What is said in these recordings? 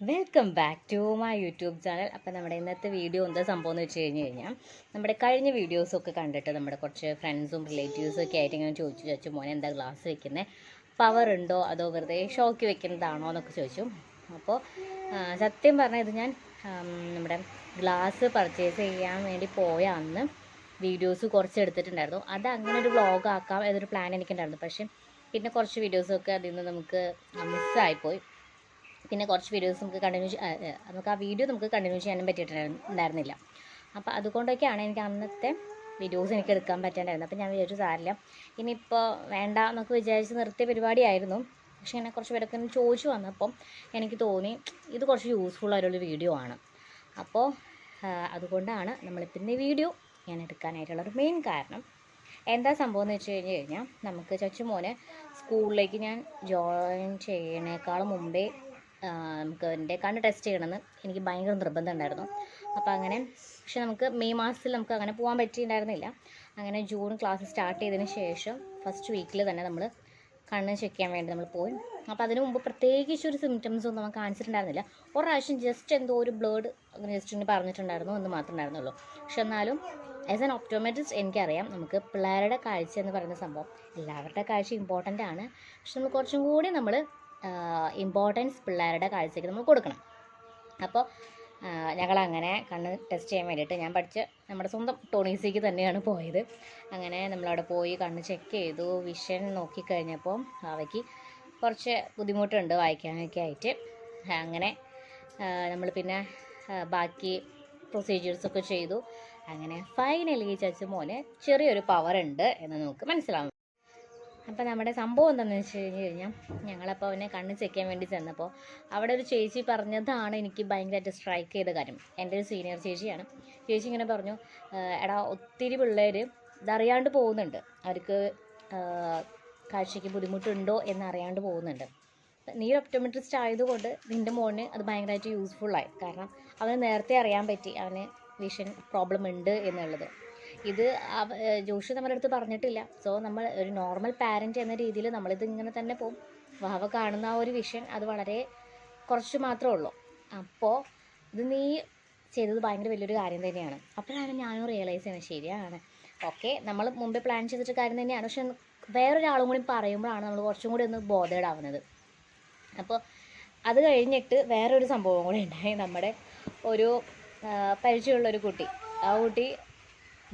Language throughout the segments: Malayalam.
Welcome back to my YouTube channel അപ്പോൾ നമ്മുടെ ഇന്നത്തെ വീഡിയോ എന്താ സംഭവം എന്ന് വെച്ച് കഴിഞ്ഞ് കഴിഞ്ഞാൽ നമ്മുടെ കഴിഞ്ഞ വീഡിയോസൊക്കെ കണ്ടിട്ട് നമ്മുടെ കുറച്ച് ഫ്രണ്ട്സും റിലേറ്റീവ്സും ഒക്കെ ആയിട്ട് ഇങ്ങനെ ചോദിച്ചു. ചോദിച്ചു മോനെ എന്താ ഗ്ലാസ് വെക്കുന്നത് പവർ ഉണ്ടോ? അതോ വെറുതെ ഷോക്ക് വെക്കുന്നതാണോ? എന്നൊക്കെ ചോദിച്ചു. അപ്പോൾ സത്യം പറഞ്ഞാൽ ഇത് ഞാൻ നമ്മുടെ ഗ്ലാസ് പർച്ചേസ് ചെയ്യാൻ വേണ്ടി പോയ അന്ന് വീഡിയോസ് കുറച്ച് എടുത്തിട്ടുണ്ടായിരുന്നു. അത് അങ്ങനെ ഒരു വ്ളോഗ് ആക്കാം എന്നൊരു പ്ലാൻ എനിക്കുണ്ടായിരുന്നു. പക്ഷേ പിന്നെ കുറച്ച് വീഡിയോസൊക്കെ അതിൽ നിന്ന് നമുക്ക് മിസ്സായിപ്പോയി പിന്നെ കുറച്ച് വീഡിയോസ് നമുക്ക് കണ്ടിന്യൂ നമുക്ക് ആ വീഡിയോ നമുക്ക് കണ്ടിന്യൂ ചെയ്യാനും പറ്റിയിട്ടുണ്ടായിരുന്നില്ല. അപ്പോൾ അതുകൊണ്ടൊക്കെയാണ് എനിക്ക് അന്നത്തെ വീഡിയോസ് എനിക്ക് എടുക്കാൻ പറ്റാണ്ടായിരുന്നത്. അപ്പോൾ ഞാൻ വിചാരിച്ചു സാരില്ല. ഇനിയിപ്പോൾ വേണ്ട എന്നൊക്കെ വിചാരിച്ച് നിർത്തിയ പരിപാടിയായിരുന്നു. പക്ഷേ എന്നെ കുറച്ച് പേരൊക്കെ ചോദിച്ചു വന്നപ്പം എനിക്ക് തോന്നി ഇത് കുറച്ച് യൂസ്ഫുൾ ആയിട്ടുള്ള വീഡിയോ ആണ്. അപ്പോൾ അതുകൊണ്ടാണ് നമ്മളിപ്പോൾ ഇന്ന് വീഡിയോ ഞാൻ എടുക്കാനായിട്ടുള്ളൊരു മെയിൻ കാരണം. എന്താ സംഭവം എന്ന് വെച്ച് കഴിഞ്ഞ് കഴിഞ്ഞാൽ നമുക്ക് ചച്ചുമോനെ സ്കൂളിലേക്ക് ഞാൻ ജോയിൻ ചെയ്യണേക്കാളും മുമ്പേ നമുക്ക് എന്റെ കണ്ണ് ടെസ്റ്റ് ചെയ്യണമെന്ന് എനിക്ക് ഭയങ്കര നിർബന്ധം ഉണ്ടായിരുന്നു. അപ്പോൾ അങ്ങനെ പക്ഷെ നമുക്ക് മെയ് മാസത്തിൽ നമുക്ക് അങ്ങനെ പോകാൻ പറ്റിയിട്ടുണ്ടായിരുന്നില്ല. അങ്ങനെ ജൂൺ ക്ലാസ് സ്റ്റാർട്ട് ചെയ്തതിന് ശേഷം ഫസ്റ്റ് വീക്കിൽ തന്നെ നമ്മൾ കണ്ണ് ചെക്ക് ചെയ്യാൻ വേണ്ടി നമ്മൾ പോയി. അപ്പോൾ അതിന് മുമ്പ് പ്രത്യേകിച്ച് ഒരു സിംറ്റംസ് ഒന്നും നമുക്ക് കാണിച്ചിട്ടുണ്ടായിരുന്നില്ല ഒരു പ്രാവശ്യം ജസ്റ്റ് എന്തോ ഒരു ബ്ലേഡ് അങ്ങനെ ജസ്റ്റ് ഇങ്ങനെ പറഞ്ഞിട്ടുണ്ടായിരുന്നു എന്ന് മാത്രമേ ഉണ്ടായിരുന്നുള്ളൂ. പക്ഷെ എന്നാലും ആസ് ആൻ ഒപ്റ്റോമെട്രിസ്റ്റ് എനിക്കറിയാം നമുക്ക് പിള്ളേരുടെ കാഴ്ച എന്ന് പറയുന്ന സംഭവം എല്ലാവരുടെ കാഴ്ച ഇമ്പോർട്ടന്റ് ആണ്. പക്ഷെ നമ്മൾ കുറച്ചും കൂടി നമ്മൾ ഇമ്പോർട്ടൻസ് പിള്ളേരുടെ കാഴ്ചയ്ക്ക് നമ്മൾ കൊടുക്കണം. അപ്പോൾ ഞങ്ങൾ അങ്ങനെ കണ്ണ് ടെസ്റ്റ് ചെയ്യാൻ വേണ്ടിയിട്ട് ഞാൻ പഠിച്ച നമ്മുടെ സ്വന്തം ടോണീസിക്ക് തന്നെയാണ് പോയത്. അങ്ങനെ നമ്മളവിടെ പോയി കണ്ണ് ചെക്ക് ചെയ്തു വിഷൻ നോക്കിക്കഴിഞ്ഞപ്പോൾ അവയ്ക്ക് കുറച്ച് ബുദ്ധിമുട്ടുണ്ട് വായിക്കാനൊക്കെ ആയിട്ട്. അങ്ങനെ നമ്മൾ പിന്നെ ബാക്കി പ്രൊസീജിയേഴ്സൊക്കെ ചെയ്തു. അങ്ങനെ ഫൈനലി ചച്ചു മോന് ചെറിയൊരു പവർ ഉണ്ട് എന്ന് നമുക്ക് മനസ്സിലാവും അപ്പോൾ നമ്മുടെ സംഭവം എന്താണെന്ന് വെച്ച് കഴിഞ്ഞ് കഴിഞ്ഞാൽ ഞങ്ങളപ്പോൾ അവനെ കണ്ണ് ചെക്കാൻ വേണ്ടി ചെന്നപ്പോൾ അവിടെ ഒരു ചേച്ചി പറഞ്ഞതാണ് എനിക്ക് ഭയങ്കരമായിട്ട് സ്ട്രൈക്ക് ചെയ്ത കാര്യം. എന്റെ ഒരു സീനിയർ ചേച്ചിയാണ്. ചേച്ചി ഇങ്ങനെ പറഞ്ഞു എടാ ഒത്തിരി പിള്ളേർ ഇതറിയാണ്ട് പോകുന്നുണ്ട്. അവർക്ക് കാഴ്ചയ്ക്ക് ബുദ്ധിമുട്ടുണ്ടോ എന്നറിയാണ്ട് പോകുന്നുണ്ട്. നീ ഒപ്റ്റോമെട്രിസ്റ്റ് ആയതുകൊണ്ട് നിന്റെ മോന് അത് ഭയങ്കരമായിട്ട് യൂസ്ഫുള്ളായി കാരണം അവന് നേരത്തെ അറിയാൻ പറ്റി അവന് വിഷൻ പ്രോബ്ലം ഉണ്ട് എന്നുള്ളത്. ഇത് ജോഷി നമ്മുടെ അടുത്ത് പറഞ്ഞിട്ടില്ല. സോ നമ്മൾ ഒരു നോർമൽ പാരന്റ് എന്ന രീതിയിൽ നമ്മളിത് ഇങ്ങനെ തന്നെ പോകും വാവ കാണുന്ന ആ ഒരു വിഷൻ അത് വളരെ കുറച്ച് മാത്രമേ ഉള്ളൂ. അപ്പോൾ ഇത് നീ ചെയ്തത് ഭയങ്കര വലിയൊരു കാര്യം തന്നെയാണ്. അപ്പോഴാണ് ഞാനും റിയലൈസ് ചെയ്യുന്നത് ശരിയാണ്. ഓക്കെ നമ്മൾ മുമ്പേ പ്ലാൻ ചെയ്തിട്ട് കാര്യം തന്നെയാണ്. പക്ഷെ വേറൊരാളും കൂടി പറയുമ്പോഴാണ് നമ്മൾ കുറച്ചും കൂടി ഒന്ന് ബോധേഡാവുന്നത് അപ്പോൾ അത് കഴിഞ്ഞിട്ട് വേറൊരു സംഭവം കൂടി ഉണ്ടായി. നമ്മുടെ ഒരു പരിചയമുള്ള ഒരു കുട്ടി. ആ കുട്ടി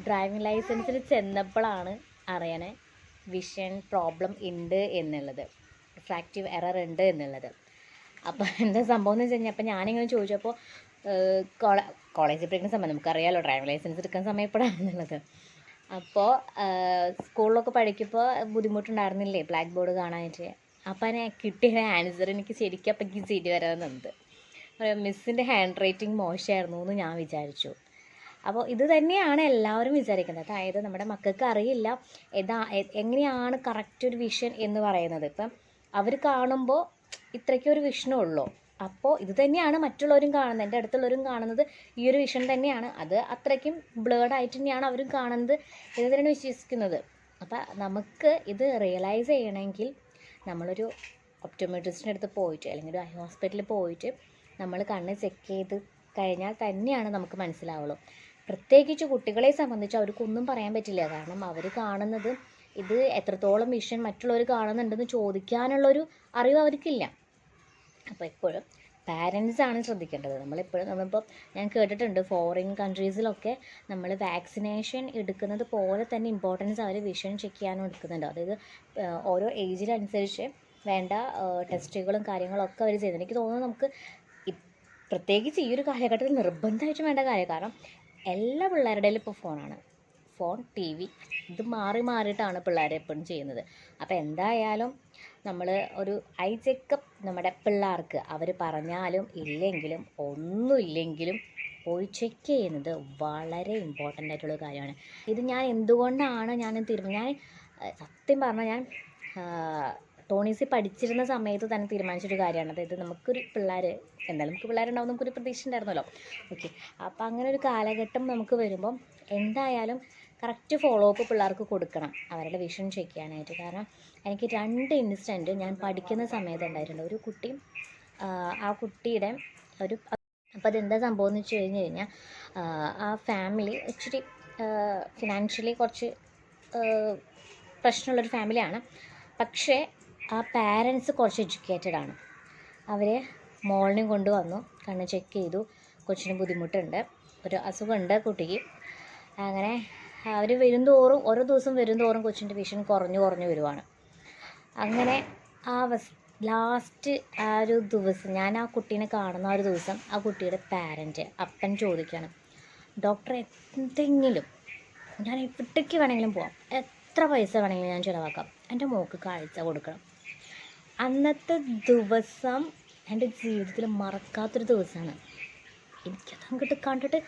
ഡ്രൈവിംഗ് ലൈസൻസിന് ചെന്നപ്പോഴാണ് അറിയണേ വിഷൻ പ്രോബ്ലം ഉണ്ട് എന്നുള്ളത്. റിഫ്രാക്റ്റീവ് എറർ ഉണ്ട് എന്നുള്ളത്. അപ്പോൾ എന്താ സംഭവം എന്ന് വെച്ച് കഴിഞ്ഞാൽ അപ്പോൾ ഞാനിങ്ങനെ ചോദിച്ചപ്പോൾ കോളേജിൽ പഠിക്കുന്ന സമയം നമുക്കറിയാമല്ലോ ഡ്രൈവിംഗ് ലൈസൻസ് എടുക്കുന്ന സമയം എപ്പോഴാണെന്നുള്ളത് അപ്പോൾ സ്കൂളിലൊക്കെ പഠിക്കുമ്പോൾ ബുദ്ധിമുട്ടുണ്ടായിരുന്നില്ലേ ബ്ലാക്ക് ബോർഡ് കാണാനായിട്ട്? അപ്പം ഞാൻ കിട്ടിയ ആൻസർ എനിക്ക് ശരിക്കും അപ്പം ചിരി വരാൻ നിന്നത് മിസ്സിന്റെ ഹാൻഡ് റൈറ്റിംഗ് മോശമായിരുന്നു എന്ന് ഞാൻ വിചാരിച്ചു. അപ്പോൾ ഇത് തന്നെയാണ് എല്ലാവരും വിചാരിക്കുന്നത്. അതായത് നമ്മുടെ മക്കൾക്ക് അറിയില്ല ഏതാ എങ്ങനെയാണ് കറക്റ്റ് ഒരു വിഷൻ എന്ന് പറയുന്നത്. ഇപ്പം അവർ കാണുമ്പോൾ ഇത്രയ്ക്കൊരു വിഷനുള്ളൂ അപ്പോൾ ഇത് തന്നെയാണ് മറ്റുള്ളവരും കാണുന്നത്. എന്റെ അടുത്തുള്ളവരും കാണുന്നത് ഈ ഒരു വിഷൻ തന്നെയാണ്. അത് അത്രയ്ക്കും ബ്ലേഡ് ആയിട്ട് തന്നെയാണ് അവരും കാണുന്നത് എന്ന് തന്നെയാണ് വിശ്വസിക്കുന്നത്. അപ്പോൾ നമുക്ക് ഇത് റിയലൈസ് ചെയ്യണമെങ്കിൽ നമ്മളൊരു ഒപ്റ്റോമെട്രിസ്റ്റിന്റെ അടുത്ത് പോയിട്ട് അല്ലെങ്കിൽ ഒരു ഐ ഹോസ്പിറ്റലിൽ പോയിട്ട് നമ്മൾ കണ്ണ് ചെക്ക് ചെയ്ത് കഴിഞ്ഞാൽ തന്നെയാണ് നമുക്ക് മനസ്സിലാവുള്ളൂ. പ്രത്യേകിച്ച് കുട്ടികളെ സംബന്ധിച്ച് അവർക്കൊന്നും പറയാൻ പറ്റില്ല. കാരണം അവർ കാണുന്നത് ഇത് എത്രത്തോളം വിഷൻ മറ്റുള്ളവർ കാണുന്നുണ്ടെന്ന് ചോദിക്കാനുള്ളൊരു അറിവ് അവർക്കില്ല. അപ്പോൾ എപ്പോഴും പാരൻസ് ആണ് ശ്രദ്ധിക്കേണ്ടത്. നമ്മളെപ്പോഴും നമ്മളിപ്പോൾ ഞാൻ കേട്ടിട്ടുണ്ട് ഫോറിൻ കൺട്രീസിലൊക്കെ നമ്മൾ വാക്സിനേഷൻ എടുക്കുന്നത് പോലെ തന്നെ ഇമ്പോർട്ടൻസ് അവർ വിഷൻ ചെക്ക് ചെയ്യാനും എടുക്കുന്നുണ്ട്. അതായത് ഓരോ ഏജിനനുസരിച്ച് വേണ്ട ടെസ്റ്റുകളും കാര്യങ്ങളൊക്കെ അവർ ചെയ്യുന്നുണ്ട്. എനിക്ക് തോന്നുന്നു നമുക്ക് പ്രത്യേകിച്ച് ഈ ഒരു കാലഘട്ടത്തിൽ നിർബന്ധമായിട്ടും വേണ്ട കാര്യം. കാരണം എല്ലാ പിള്ളേരുടെയും ഇപ്പോൾ ഫോണാണ്. ഫോൺ ടി വി ഇത് മാറി മാറിയിട്ടാണ് പിള്ളേരെ എപ്പോഴും ചെയ്യുന്നത്. അപ്പോൾ എന്തായാലും നമ്മൾ ഒരു ഐ ചെക്കപ്പ് നമ്മുടെ പിള്ളേർക്ക് അവർ പറഞ്ഞാലും ഇല്ലെങ്കിലും ഒന്നുമില്ലെങ്കിലും പോയി ചെക്ക് ചെയ്യുന്നത് വളരെ ഇമ്പോർട്ടന്റ് ആയിട്ടുള്ള കാര്യമാണ്. ഇത് ഞാൻ എന്തുകൊണ്ടാണ് ഞാൻ തീരുമാനം ഞാൻ സത്യം പറഞ്ഞാൽ ഞാൻ ടോണീസി പഠിച്ചിരുന്ന സമയത്ത് തന്നെ തീരുമാനിച്ചൊരു കാര്യമാണ്. അതായത് നമുക്കൊരു പിള്ളേർ എന്തായാലും നമുക്ക് പിള്ളേരുണ്ടാവും നമുക്കൊരു പ്രതീക്ഷ ഉണ്ടായിരുന്നല്ലോ ഓക്കെ അപ്പോൾ അങ്ങനെ ഒരു കാലഘട്ടം നമുക്ക് വരുമ്പം എന്തായാലും കറക്റ്റ് ഫോളോ അപ്പ് പിള്ളേർക്ക് കൊടുക്കണം. അവരുടെ വിഷൻ ചെക്ക് ചെയ്യാനായിട്ട്. കാരണം എനിക്ക് രണ്ട് ഇൻസിഡന്റ് ഞാൻ പഠിക്കുന്ന സമയത്ത് ഉണ്ടായിട്ടുണ്ട്. ഒരു കുട്ടി ആ കുട്ടിയുടെ ഒരു അപ്പോൾ അതെന്താ സംഭവം എന്ന് വെച്ച് കഴിഞ്ഞ് കഴിഞ്ഞാൽ ആ ഫാമിലി ഇച്ചിരി ഫിനാൻഷ്യലി കുറച്ച് പ്രശ്നമുള്ളൊരു ഫാമിലിയാണ് പക്ഷേ ആ പാരൻസ് കുറച്ച് എഡ്യൂക്കേറ്റഡ് ആണ്. അവർ മോളിനെ കൊണ്ടുവന്നു. കണ്ണ് ചെക്ക് ചെയ്തു. കൊച്ചിന് ബുദ്ധിമുട്ടുണ്ട്. ഒരു അസുഖമുണ്ട് കുട്ടിക്ക്. അങ്ങനെ അവർ വരുംതോറും ഓരോ ദിവസം വരുംതോറും കൊച്ചിന്റെ വിഷൻ കുറഞ്ഞു കുറഞ്ഞു വരുവാണ്. അങ്ങനെ ആ ലാസ്റ്റ് ആ ഒരു ദിവസം ഞാൻ ആ കുട്ടീനെ കാണുന്ന ഒരു ദിവസം ആ കുട്ടിയുടെ പാരന്റ് അപ്പൻ ചോദിക്കുകയാണ് ഡോക്ടർ എന്തെങ്കിലും ഞാൻ എവിടേക്ക് വേണമെങ്കിലും പോവാം. എത്ര പൈസ വേണമെങ്കിലും ഞാൻ ചിലവാക്കാം. എന്റെ മോൾക്ക് കാഴ്ച കൊടുക്കണം. അന്നത്തെ ദിവസം എന്റെ ജീവിതത്തിൽ മറക്കാത്തൊരു ദിവസമാണ്. എനിക്കത് അങ്ങോട്ട് കണ്ടിട്ട്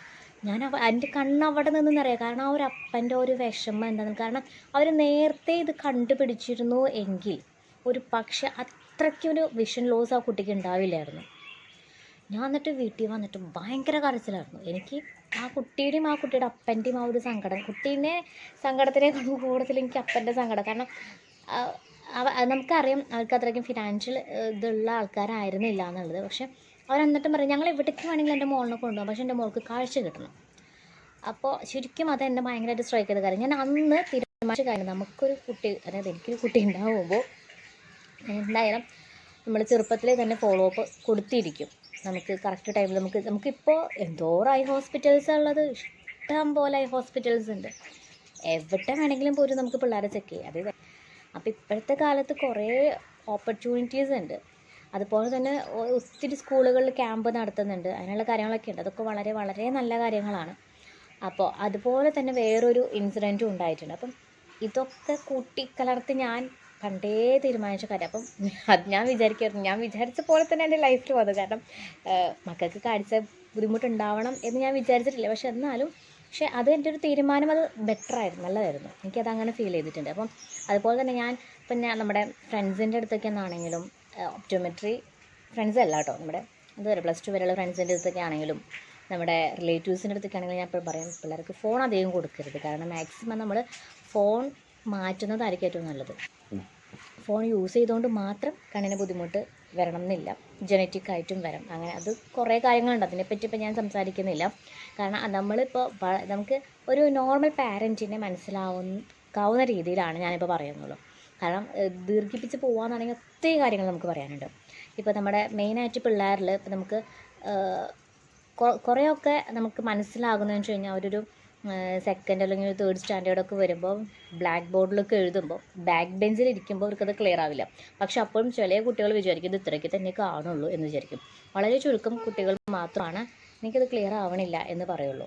ഞാൻ അവ എന്റെ കണ്ണ് അവിടെ നിന്നറിയാം. കാരണം ആ ഒരു അപ്പന്റെ ഒരു വിഷമം എന്താണെന്ന് കാരണം അവർ നേരത്തെ ഇത് കണ്ടുപിടിച്ചിരുന്നു എങ്കിൽ ഒരു പക്ഷെ അത്രയ്ക്കൊരു വിഷൻ ലോസ് ആ കുട്ടിക്ക് ഉണ്ടാവില്ലായിരുന്നു. ഞാൻ എന്നിട്ട് വീട്ടിൽ വന്നിട്ട് ഭയങ്കര കരച്ചിലായിരുന്നു. എനിക്ക് ആ കുട്ടിയുടെയും ആ കുട്ടിയുടെ അപ്പന്റെയും ആ ഒരു സങ്കടം കുട്ടീനെ സങ്കടത്തിനേക്കാളും കൂടുതൽ എനിക്ക് അപ്പന്റെ സങ്കടം. കാരണം അവ നമുക്കറിയാം അവർക്ക് അത്രയ്ക്കും ഫിനാൻഷ്യൽ ഇതുള്ള ആൾക്കാരായിരുന്നില്ല എന്നുള്ളത്. പക്ഷെ അവരെന്നിട്ടും പറയും ഞങ്ങൾ എവിടേക്ക് വേണമെങ്കിലും എന്റെ മോളിനെ കൊണ്ടുപോകാം. പക്ഷെ എന്റെ മോൾക്ക് കാഴ്ച കിട്ടണം. അപ്പോൾ ശരിക്കും അത് എന്നെ ഭയങ്കരമായിട്ട് സ്ട്രൈക്ക് ചെയ്ത കാര്യം. ഞാൻ അന്ന് തീരുമാനിച്ച കാര്യം നമുക്കൊരു കുട്ടി അതായത് എനിക്കൊരു കുട്ടി ഉണ്ടാവുമ്പോൾ എന്തായാലും നമ്മൾ ചെറുപ്പത്തിൽ തന്നെ ഫോളോ അപ്പ് കൊടുത്തിരിക്കും. നമുക്ക് കറക്റ്റ് ടൈമിൽ നമുക്ക് നമുക്കിപ്പോൾ എന്തോറായി ഹോസ്പിറ്റൽസ് ഉള്ളത്. ഇഷ്ടം പോലെ ഹോസ്പിറ്റൽസ് ഉണ്ട്. എവിടെ വേണമെങ്കിലും പോലും നമുക്ക് പിള്ളേരെ ചെക്ക് ചെയ്യാം. അത് അപ്പോൾ ഇപ്പോഴത്തെ കാലത്ത് കുറേ ഓപ്പർച്യൂണിറ്റീസ് ഉണ്ട്. അതുപോലെ തന്നെ ഒത്തിരി സ്കൂളുകളിൽ ക്യാമ്പ് നടത്തുന്നുണ്ട്. അതിനുള്ള കാര്യങ്ങളൊക്കെ ഉണ്ട്. അതൊക്കെ വളരെ വളരെ നല്ല കാര്യങ്ങളാണ്. അപ്പോൾ അതുപോലെ തന്നെ വേറൊരു ഇൻസിഡന്റും ഉണ്ടായിട്ടുണ്ട്. അപ്പം ഇതൊക്കെ കൂട്ടിക്കലർത്ത് ഞാൻ പണ്ടേ തീരുമാനിച്ച കാര്യം. അപ്പം അത് ഞാൻ വിചാരിക്കായിരുന്നു. ഞാൻ വിചാരിച്ച പോലെ തന്നെ എന്റെ ലൈഫിൽ വന്നു. കാരണം മക്കൾക്ക് കാഴ്ച ബുദ്ധിമുട്ടുണ്ടാവണം എന്ന് ഞാൻ വിചാരിച്ചിട്ടില്ല. പക്ഷെ എന്നാലും പക്ഷെ അത് എന്റെ ഒരു തീരുമാനം അത് ബെറ്റർ ആയിരുന്നു നല്ലതായിരുന്നു. എനിക്കത് അങ്ങനെ ഫീൽ ചെയ്തിട്ടുണ്ട്. അപ്പം അതുപോലെ തന്നെ ഞാൻ പിന്നെ നമ്മുടെ ഫ്രണ്ട്സിന്റെ അടുത്തൊക്കെ ആണെങ്കിലും ഒപ്റ്റോമെട്രി ഫ്രണ്ട്സ് അല്ല കേട്ടോ നമ്മുടെ അതുവരെ പ്ലസ് ടു വരെയുള്ള ഫ്രണ്ട്സിന്റെ അടുത്തൊക്കെ ആണെങ്കിലും നമ്മുടെ റിലേറ്റീവ്സിന്റെ അടുത്തൊക്കെ ആണെങ്കിലും ഞാൻ ഇപ്പോൾ പറയാം പിള്ളേർക്ക് ഫോൺ അധികം കൊടുക്കരുത്. കാരണം മാക്സിമം നമ്മൾ ഫോൺ മാറ്റുന്നതായിരിക്കും ഏറ്റവും നല്ലത്. ഫോൺ യൂസ് ചെയ്തുകൊണ്ട് മാത്രം കണ്ണിന് ബുദ്ധിമുട്ട് വരണം എന്നില്ല ജനറ്റിക് ആയിട്ടും വരാം. അങ്ങനെ അത് കുറേ കാര്യങ്ങളുണ്ട്. അതിനെപ്പറ്റി ഇപ്പം ഞാൻ സംസാരിക്കുന്നില്ല. കാരണം നമ്മളിപ്പോൾ നമുക്ക് ഒരു നോർമൽ പാരന്റിനെ മനസ്സിലാവുന്ന രീതിയിലാണ് ഞാനിപ്പോൾ പറയുന്നുള്ളൂ കാരണം ദീർഘിപ്പിച്ച് പോകാമെന്നാണെങ്കിൽ ഒത്തിരി കാര്യങ്ങൾ നമുക്ക് പറയാനുണ്ട്. ഇപ്പോൾ നമ്മുടെ മെയിനായിട്ട് പിള്ളേരിൽ ഇപ്പോൾ നമുക്ക് കുറേയൊക്കെ നമുക്ക് മനസ്സിലാകുന്നതെന്ന് വെച്ച് കഴിഞ്ഞാൽ അവരൊരു സെക്കൻഡ് അല്ലെങ്കിൽ ഒരു തേർഡ് സ്റ്റാൻഡേർഡൊക്കെ വരുമ്പോൾ ബ്ലാക്ക് ബോർഡിലൊക്കെ എഴുതുമ്പോൾ ബാക്ക് ബെഞ്ചിൽ ഇരിക്കുമ്പോൾ അവർക്കത് ക്ലിയർ ആവില്ല. പക്ഷെ അപ്പോഴും ചില കുട്ടികൾ വിചാരിക്കും ഇത് ഇത്രയ്ക്ക് തന്നെ കാണുള്ളൂ എന്ന് വിചാരിക്കും. വളരെ ചുരുക്കം കുട്ടികൾ മാത്രമാണ് എനിക്കത് ക്ലിയർ ആവണില്ല എന്ന് പറയുള്ളൂ.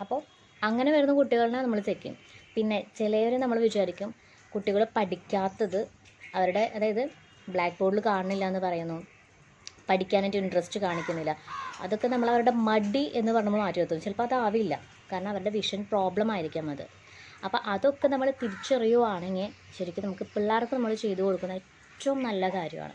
അപ്പോൾ അങ്ങനെ വരുന്ന കുട്ടികളെ നമ്മൾ ചെക്ക് പിന്നെ ചിലവരെ നമ്മൾ വിചാരിക്കും കുട്ടികൾ പഠിക്കാത്തത് അവരുടെ അതായത് ബ്ലാക്ക് ബോർഡിൽ കാണുന്നില്ല എന്ന് പറയുന്നു. പഠിക്കാനായിട്ട് ഇൻട്രസ്റ്റ് കാണിക്കുന്നില്ല. അതൊക്കെ നമ്മൾ അവരുടെ മടി എന്ന് പറഞ്ഞ് മാറ്റി നിർത്തും. ചിലപ്പോൾ അതാവില്ല കാരണം അവരുടെ വിഷൻ പ്രോബ്ലം ആയിരിക്കാം അത്. അപ്പോൾ അതൊക്കെ നമ്മൾ തിരിച്ചറിയുവാണെങ്കിൽ ശരിക്കും നമുക്ക് പിള്ളേർക്ക് നമ്മൾ ചെയ്തു കൊടുക്കുന്ന ഏറ്റവും നല്ല കാര്യമാണ്.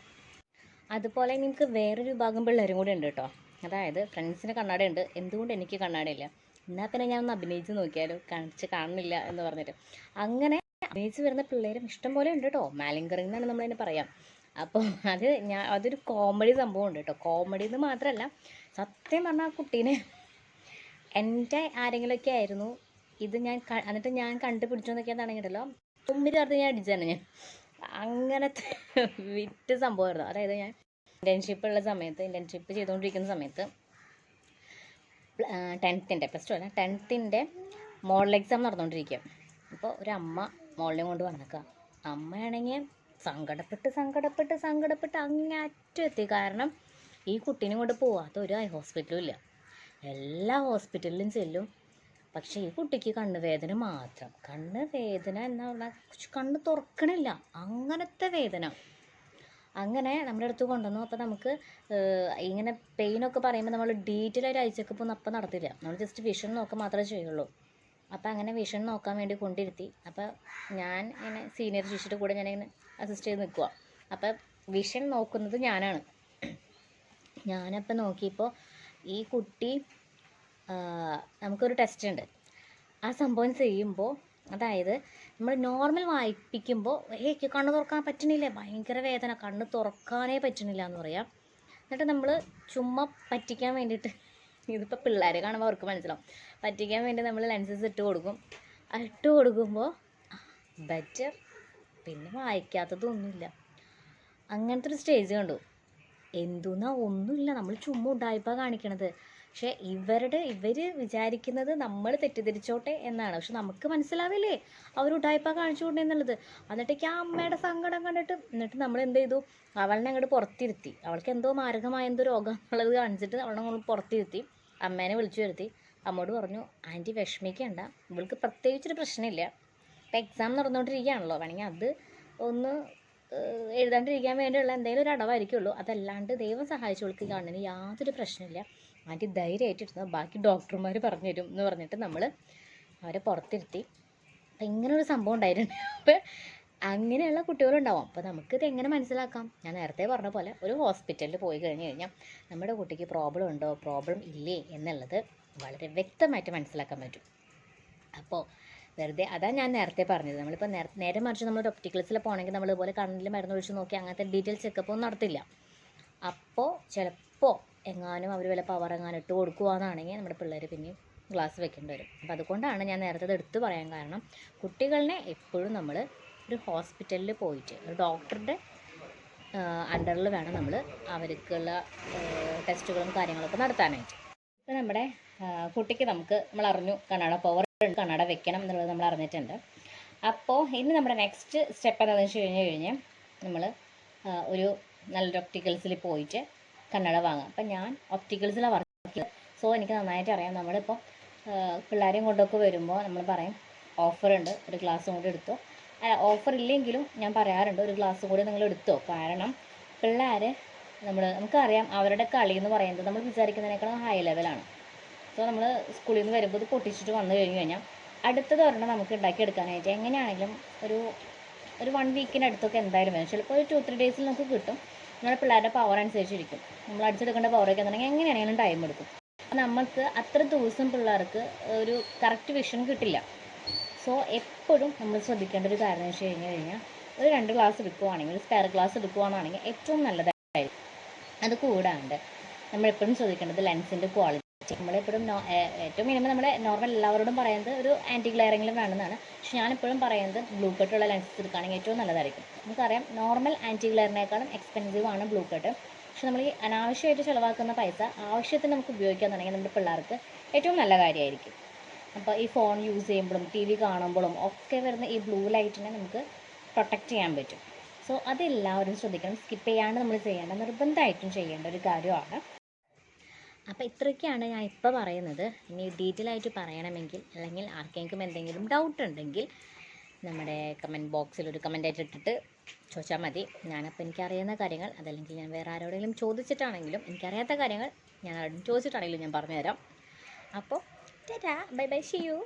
അതുപോലെ നിങ്ങൾക്ക് വേറൊരു വിഭാഗം പിള്ളേരും കൂടെ ഉണ്ട് കേട്ടോ. അതായത് ഫ്രണ്ട്സിന് കണ്ണാടി ഉണ്ട് എന്തുകൊണ്ട് എനിക്ക് കണ്ണാടയില്ല? എന്നാൽ പിന്നെ ഞാൻ ഒന്ന് അഭിനയിച്ച് നോക്കിയാലോ? കാണിച്ച് കാണുന്നില്ല എന്ന് പറഞ്ഞിട്ട്. അങ്ങനെ അഭിനയിച്ച് വരുന്ന പിള്ളേരും ഇഷ്ടം പോലെ ഉണ്ട് കേട്ടോ. മാലിംഗറിംഗ് എന്നാണ് നമ്മളതിനെ പറയാം. അപ്പോൾ അത് ഞാൻ അതൊരു കോമഡി സംഭവം ഉണ്ട് കേട്ടോ കോമഡി എന്ന് മാത്രമല്ല സത്യം പറഞ്ഞാൽ ആ കുട്ടീനെ എന്റെ ആരെങ്കിലുമൊക്കെ ആയിരുന്നു ഇത് ഞാൻ എന്നിട്ട് ഞാൻ കണ്ടുപിടിച്ചു എന്നൊക്കെ തുടങ്ങിയിട്ടല്ലോ തുമ്പിൽ ചേർത്ത് ഞാൻ അടിച്ചാണ് ഞാൻ. അങ്ങനത്തെ വിറ്റ് സംഭവമായിരുന്നു. അതായത് ഞാൻ ഇന്റേൺഷിപ്പ് ഉള്ള സമയത്ത് ഇന്റേൺഷിപ്പ് ചെയ്തുകൊണ്ടിരിക്കുന്ന സമയത്ത് ടെൻത്തിന്റെ പ്ലസ് ടു അല്ല ടെൻത്തിന്റെ മോഡൽ എക്സാം നടന്നുകൊണ്ടിരിക്കുക അപ്പോൾ ഒരു അമ്മ മോളിനെ കൊണ്ട് വന്നേക്കുക അമ്മയാണെങ്കിൽ സങ്കടപ്പെട്ട് സങ്കടപ്പെട്ട് സങ്കടപ്പെട്ട് അങ്ങേ അറ്റം എത്തി കാരണം ഈ കുട്ടീനെ കൊണ്ട് പോവാത്ത ഒരു ഐ ഹോസ്പിറ്റലും ഇല്ല. എല്ലാ ഹോസ്പിറ്റലിലും ചെല്ലും. പക്ഷേ ഈ കുട്ടിക്ക് കണ്ണ് വേദന മാത്രം കണ്ണ് വേദന എന്നുള്ള കണ്ണ് തുറക്കണില്ല. അങ്ങനത്തെ വേദന. അങ്ങനെ നമ്മുടെ അടുത്ത് കൊണ്ടുവന്നു. അപ്പോൾ നമുക്ക് ഇങ്ങനെ പെയിനൊക്കെ പറയുമ്പോൾ നമ്മൾ ഡീറ്റെയിൽ ആയിട്ട് ഐ ചെക്കപ്പ് അപ്പം നടത്തില്ല. നമ്മൾ ജസ്റ്റ് വിഷൻ നോക്കുക മാത്രമേ ചെയ്യുള്ളൂ. അപ്പോൾ അങ്ങനെ വിഷൻ നോക്കാൻ വേണ്ടി കൊണ്ടിരുത്തി. അപ്പോൾ ഞാൻ ഇങ്ങനെ സീനിയർ ടീച്ചറുടെ കൂടെ ഞാനിങ്ങനെ അസിസ്റ്റ് ചെയ്ത് നിൽക്കുക അപ്പോൾ വിഷൻ നോക്കുന്നത് ഞാനാണ്. ഞാനപ്പോൾ നോക്കിയപ്പോൾ ഈ കുട്ടി നമുക്കൊരു ടെസ്റ്റ് ഉണ്ട്. ആ സംഭവം ചെയ്യുമ്പോൾ അതായത് നമ്മൾ നോർമൽ വായിപ്പിക്കുമ്പോൾ ഏക്ക് കണ്ണ് തുറക്കാൻ പറ്റണില്ല. ഭയങ്കര വേദന. കണ്ണ് തുറക്കാനേ പറ്റണില്ല എന്ന് പറയാം. എന്നിട്ട് നമ്മൾ ചുമ്മാ പറ്റിക്കാൻ വേണ്ടിയിട്ട് ഇതിപ്പോൾ പിള്ളേരെ കാണുമ്പോൾ അവർക്ക് മനസ്സിലാവും. പറ്റിക്കാൻ വേണ്ടി നമ്മൾ ലെൻസസ് ഇട്ട് കൊടുക്കും. ഇട്ട് കൊടുക്കുമ്പോൾ ബെറ്റർ പിന്നെ വായിക്കാത്തതൊന്നുമില്ല. അങ്ങനത്തെ ഒരു സ്റ്റേജ് കണ്ടു. എന്തുന്നാ ഒന്നുമില്ല. നമ്മൾ ചുമ്മാ ഉഡായിപ്പാ കാണിക്കണത്. പക്ഷേ ഇവരുടെ ഇവർ വിചാരിക്കുന്നത് നമ്മൾ തെറ്റിദ്ധരിച്ചോട്ടെ എന്നാണ്. പക്ഷെ നമുക്ക് മനസ്സിലാവില്ലേ? അവർ കാണിച്ചു കൊണ്ടേ എന്നുള്ളത്. എന്നിട്ടേക്ക് ആ അമ്മയുടെ സങ്കടം കണ്ടിട്ട് എന്നിട്ട് നമ്മൾ എന്ത് ചെയ്തു? അവളെ അങ്ങോട്ട് പുറത്തിരുത്തി. അവൾക്ക് എന്തോ മാരകമായ എന്തോ രോഗം എന്നുള്ളത് കാണിച്ചിട്ട് അവളെ അങ്ങോട്ട് പുറത്തിരുത്തി. അമ്മേനെ വിളിച്ചു വരുത്തി. അമ്മോട് പറഞ്ഞു ആന്റി വിഷമിക്കേണ്ട. ഇവൾക്ക് പ്രത്യേകിച്ചൊരു പ്രശ്നമില്ല. ഇപ്പം എക്സാം നടന്നുകൊണ്ടിരിക്കുകയാണല്ലോ വേണമെങ്കിൽ അത് ഒന്ന് എഴുതാണ്ടിരിക്കാൻ വേണ്ടിയുള്ള എന്തെങ്കിലും ഒരു അടവായിരിക്കുള്ളൂ. അതല്ലാണ്ട് ദൈവം സഹായിച്ചവൾക്ക് കാണുന്നതിന് യാതൊരു പ്രശ്നമില്ല ആന്റി ധൈര്യമായിട്ടിരുന്നു ബാക്കി ഡോക്ടർമാർ പറഞ്ഞു തരും എന്ന് പറഞ്ഞിട്ട് നമ്മൾ അവരെ പുറത്തിരുത്തി. അപ്പം ഇങ്ങനൊരു സംഭവം ഉണ്ടായിരുന്നു അപ്പം അങ്ങനെയുള്ള കുട്ടികളുണ്ടാവും. അപ്പോൾ ഇത് എങ്ങനെ മനസ്സിലാക്കാം? ഞാൻ നേരത്തെ പറഞ്ഞ പോലെ ഒരു ഹോസ്പിറ്റലിൽ പോയി കഴിഞ്ഞ് കഴിഞ്ഞാൽ നമ്മുടെ കുട്ടിക്ക് പ്രോബ്ലം ഉണ്ടോ? പ്രോബ്ലം ഇല്ലേ? എന്നുള്ളത് വളരെ വ്യക്തമായിട്ട് മനസ്സിലാക്കാൻ പറ്റും. അപ്പോൾ വെറുതെ അതാ ഞാൻ നേരത്തെ പറഞ്ഞത്. നമ്മളിപ്പോൾ നേരെ നേരെ മറിച്ച് നമ്മൾ ഒപ്റ്റിക്കൽസിൽ പോകണമെങ്കിൽ നമ്മൾ ഇതുപോലെ കണ്ണിൽ മരുന്ന് ഒഴിച്ച് നോക്കി അങ്ങനത്തെ ഡീറ്റെയിൽ ചെക്കപ്പ് ഒന്നും നടത്തില്ല. അപ്പോൾ ചിലപ്പോൾ എങ്ങാനും അവർ വല്ല പവർ എങ്ങാനും ഇട്ട് കൊടുക്കുകയെന്നാണെങ്കിൽ നമ്മുടെ പിള്ളേർ പിന്നെയും ഗ്ലാസ് വെക്കേണ്ടി വരും. അപ്പോൾ അതുകൊണ്ടാണ് ഞാൻ നേരത്തെ ഇത് എടുത്ത് പറയാൻ കാരണം കുട്ടികളെ എപ്പോഴും നമ്മൾ ഒരു ഹോസ്പിറ്റലിൽ പോയിട്ട് ഒരു ഡോക്ടറുടെ അണ്ടറിൽ വേണം നമ്മൾ അവർക്കുള്ള ടെസ്റ്റുകളും കാര്യങ്ങളൊക്കെ നടത്താനായിട്ട്. ഇപ്പോൾ നമ്മുടെ കുട്ടിക്ക് നമുക്ക് നമ്മൾ അറിഞ്ഞു കണ്ണട പവർ കണ്ണട വെക്കണം എന്നുള്ളത് നമ്മൾ അറിഞ്ഞിട്ടുണ്ട്. അപ്പോൾ ഇനി നമ്മുടെ നെക്സ്റ്റ് സ്റ്റെപ്പ് എന്താണെന്ന് വെച്ച് കഴിഞ്ഞ് കഴിഞ്ഞാൽ നമ്മൾ ഒരു നല്ല ഒപ്റ്റിക്കൽസിൽ പോയിട്ട് കണ്ണട വാങ്ങാം. അപ്പം ഞാൻ ഒപ്റ്റിക്കൽസിലാണ് വർക്ക് ചെയ്യുന്നത് സോ എനിക്ക് നന്നായിട്ട് അറിയാം. നമ്മളിപ്പോൾ പിള്ളേരെയും കൊണ്ടൊക്കെ വരുമ്പോൾ നമ്മൾ പറയും ഓഫറുണ്ട് ഒരു ഗ്ലാസ് കൊണ്ട് എടുത്തോ. ഓഫർ ഇല്ലെങ്കിലും ഞാൻ പറയാറുണ്ട് ഒരു ഗ്ലാസ് കൂടി നിങ്ങൾ എടുത്തോ? കാരണം പിള്ളേർ നമ്മൾ നമുക്കറിയാം അവരുടെ കളി എന്ന് പറയുന്നത് നമ്മൾ വിചാരിക്കുന്നതിനേക്കാളും ഹൈ ലെവലാണ് സോ നമ്മൾ സ്കൂളിൽ നിന്ന് വരുമ്പോൾ ഇത് പൊട്ടിച്ചിട്ട് വന്നു കഴിഞ്ഞു കഴിഞ്ഞാൽ അടുത്തത് ഒരെണ്ണം നമുക്ക് ഉണ്ടാക്കിയെടുക്കാനായിട്ട് എങ്ങനെയാണെങ്കിലും ഒരു ഒരു വൺ വീക്കിന്റെ അടുത്തൊക്കെ എന്തായാലും വരും ചിലപ്പോൾ ഒരു ടു ത്രീ ഡേയ്സിൽ നമുക്ക് കിട്ടും. നമ്മുടെ പിള്ളേരുടെ പവർ അനുസരിച്ചിരിക്കും. നമ്മൾ അടിച്ചെടുക്കേണ്ട പവറൊക്കെ എന്നുണ്ടെങ്കിൽ എങ്ങനെയാണെങ്കിലും ടൈം എടുക്കും. നമുക്ക് അത്ര ദിവസം പിള്ളേർക്ക് ഒരു കറക്റ്റ് വിഷൻ കിട്ടില്ല. സോ എപ്പോഴും നമ്മൾ ശ്രദ്ധിക്കേണ്ട ഒരു കാര്യം എന്ന് വെച്ച് കഴിഞ്ഞ് കഴിഞ്ഞാൽ ഒരു രണ്ട് ഗ്ലാസ് എടുക്കുവാണെങ്കിൽ ഒരു സ്പെയർ ഗ്ലാസ് എടുക്കുവാണെങ്കിൽ ഏറ്റവും നല്ലതായിരിക്കും. അത് കൂടാണ്ട് നമ്മളെപ്പോഴും ശ്രദ്ധിക്കേണ്ടത് ലെൻസിന്റെ ക്വാളിറ്റി നമ്മളെപ്പോഴും ഏറ്റവും മിനിമം നമ്മൾ നോർമൽ എല്ലാവരോടും പറയുന്നത് ഒരു ആന്റി ഗ്ലെയറെങ്കിലും വേണമെന്നാണ്. പക്ഷെ ഞാനെപ്പോഴും പറയുന്നത് ബ്ലൂ കട്ടുള്ള ലെൻസ് എടുക്കുകയാണെങ്കിൽ ഏറ്റവും നല്ലതായിരിക്കും. നമുക്കറിയാം നോർമൽ ആന്റി ഗ്ലെയറിനേക്കാളും എക്സ്പെൻസീവ് ആണ് ബ്ലൂ കട്ട് പക്ഷെ നമ്മൾ ഈ അനാവശ്യമായിട്ട് ചിലവാക്കുന്ന പൈസ ആവശ്യത്തിന് നമുക്ക് ഉപയോഗിക്കാന്നുണ്ടെങ്കിൽ നമ്മുടെ പിള്ളേർക്ക് ഏറ്റവും നല്ല കാര്യമായിരിക്കും. അപ്പോൾ ഈ ഫോൺ യൂസ് ചെയ്യുമ്പോഴും ടി വി കാണുമ്പോഴും ഒക്കെ വരുന്ന ഈ ബ്ലൂ ലൈറ്റിനെ നമുക്ക് പ്രൊട്ടക്റ്റ് ചെയ്യാൻ പറ്റും. സോ അതെല്ലാവരും ശ്രദ്ധിക്കണം. സ്കിപ്പ് ചെയ്യാണ്ട് നമ്മൾ ചെയ്യേണ്ട നിർബന്ധമായിട്ടും ചെയ്യേണ്ട ഒരു കാര്യമാണ്. അപ്പോൾ ഇത്രയൊക്കെയാണ് ഞാൻ ഇപ്പോൾ പറയുന്നത്. ഇനി ഡീറ്റെയിൽ ആയിട്ട് പറയണമെങ്കിൽ അല്ലെങ്കിൽ ആർക്കെങ്കിലും എന്തെങ്കിലും ഡൗട്ട് ഉണ്ടെങ്കിൽ നമ്മുടെ കമന്റ് ബോക്സിൽ ഒരു കമന്റ് ആയിട്ട് ഇട്ടിട്ട് ചോദിച്ചാൽ മതി. ഞാനപ്പോൾ എനിക്കറിയുന്ന കാര്യങ്ങൾ അതല്ലെങ്കിൽ ഞാൻ വേറെ ആരോടെങ്കിലും ചോദിച്ചിട്ടാണെങ്കിലും എനിക്കറിയാത്ത കാര്യങ്ങൾ ഞാൻ ആരോടും ചോദിച്ചിട്ടാണെങ്കിലും ഞാൻ പറഞ്ഞുതരാം. അപ്പോൾ Ta-da, bye bye, see you.